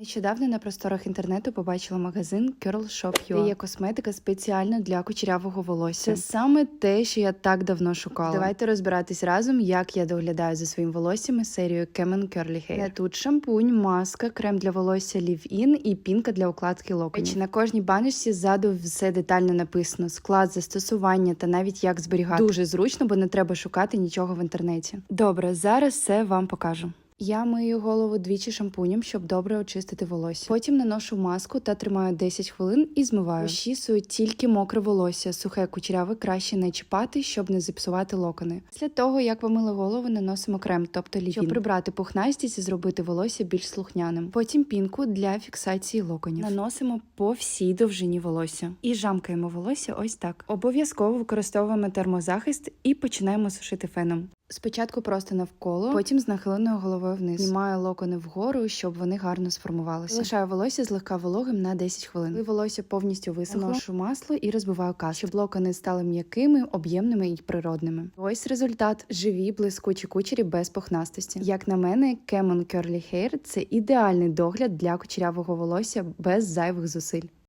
Нещодавно на просторах інтернету побачила магазин Curl Shop UA, де є косметика спеціально для кучерявого волосся. Це саме те, що я так давно шукала. Давайте розбиратись разом, як я доглядаю за своїм волоссям із серією Kemen Curly Hair. Не тут шампунь, маска, крем для волосся Leave-In і пінка для укладки локонів. На кожній баночці ззаду все детально написано: склад, застосування та навіть як зберігати. Дуже зручно, бо не треба шукати нічого в інтернеті. Добре, зараз все вам покажу. Я мию голову двічі шампунем, щоб добре очистити волосся. Потім наношу маску та тримаю 10 хвилин і змиваю. Розчісую тільки мокре волосся, сухе кучеряве краще не чіпати, щоб не зіпсувати локони. Після того, як помили голову, наносимо крем, тобто лівін, щоб прибрати пухнастість і зробити волосся більш слухняним. Потім пінку для фіксації локонів. Наносимо по всій довжині волосся і жамкаємо волосся ось так. Обов'язково використовуємо термозахист і починаємо сушити феном. Спочатку просто навколо, потім з нахиленою головою вниз. Знімаю локони вгору, щоб вони гарно сформувалися. Лишаю волосся злегка вологим на 10 хвилин. Коли волосся повністю висохло, наношу масло і розбиваю кашу, щоб локони стали м'якими, об'ємними і природними. Ось результат: живі, блискучі кучері без пухнастості. Як на мене, Kemon Curly Hair – це ідеальний догляд для кучерявого волосся без зайвих зусиль.